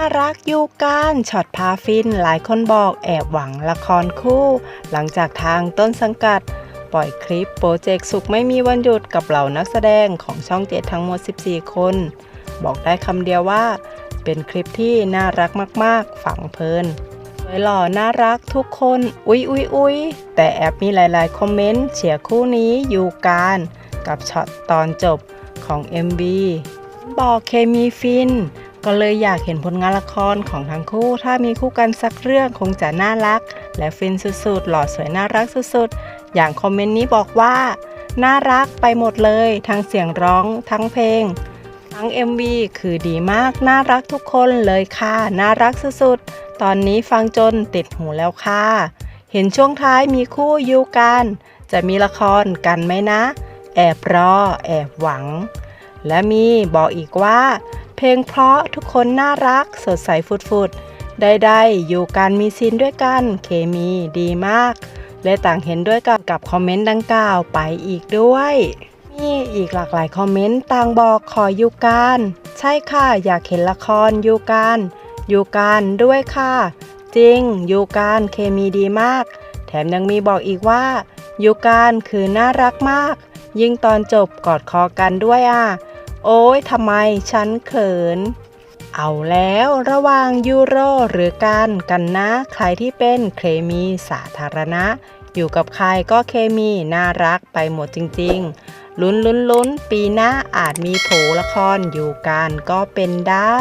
น่ารักอยู่กันช็อตพาฟินหลายคนบอกแอบหวังละครคู่ หลังจากทางต้นสังกัด ปล่อยคลิปโปรเจกต์สุขไม่มีวันหยุดกับเหล่านักแสดงของช่องเจ็ดทั้งหมด 14 คน บอกได้คำเดียวว่า เป็นคลิปที่น่ารักมาก ๆ ฝังเพลินสวยหล่อน่ารักทุกคน อุ๊ยอุ๊ยอุ๊ยแต่แอบมีหลาย ๆ คอมเมนต์เชียคู่นี้อยู่การกับช็อตตอนจบของ MV บอกเคมีฟิน ก็เลยอยากเห็นผลงานละครของทั้งคู่ ถ้ามีคู่กันสักเรื่องคงจะน่ารัก และฟินสุดๆ หล่อสวยน่ารักสุดๆ อย่างคอมเมนต์นี้บอกว่า น่ารักไปหมดเลย ทั้งเสียงร้อง ทั้งเพลง ทั้ง MV คือดีมาก น่ารักทุกคนเลยค่ะ น่ารักสุดๆ ตอนนี้ฟังจนติดหูแล้วค่ะ เห็นช่วงท้ายมีคู่ยูกัน จะมีละครกันไหมนะ แอบรอ แอบหวัง และมีบอกอีกว่า เพลงเพราะทุกคนน่ารักสดใสฟุดๆใดๆอยู่กันมีซีนด้วยกัน เคมีดีมาก และต่างเห็นด้วยกับกับคอมเมนต์ดังกล่าวไปอีกด้วย มีอีกหลากหลายคอมเมนต์ต่างบอกขออยู่การ ใช่ค่ะอยากเห็นละครอยู่การอยู่การด้วยค่ะ จริงอยู่การเคมีดีมาก แถมยังมีบอกอีกว่าอยู่การคือน่ารักมาก ยิ่งตอนจบกอดคอกันด้วยอะ โอ้ยทำไมฉันเขิน เอาแล้วระวังยูโรหรือการกันนะ ใครที่เป็นเคมีสาธารณะ อยู่กับใครก็เคมีน่ารักไปหมดจริง ๆ ลุ้นลุ้นลุ้นปีหน้าอาจมีโผละครอยู่กันก็เป็นได้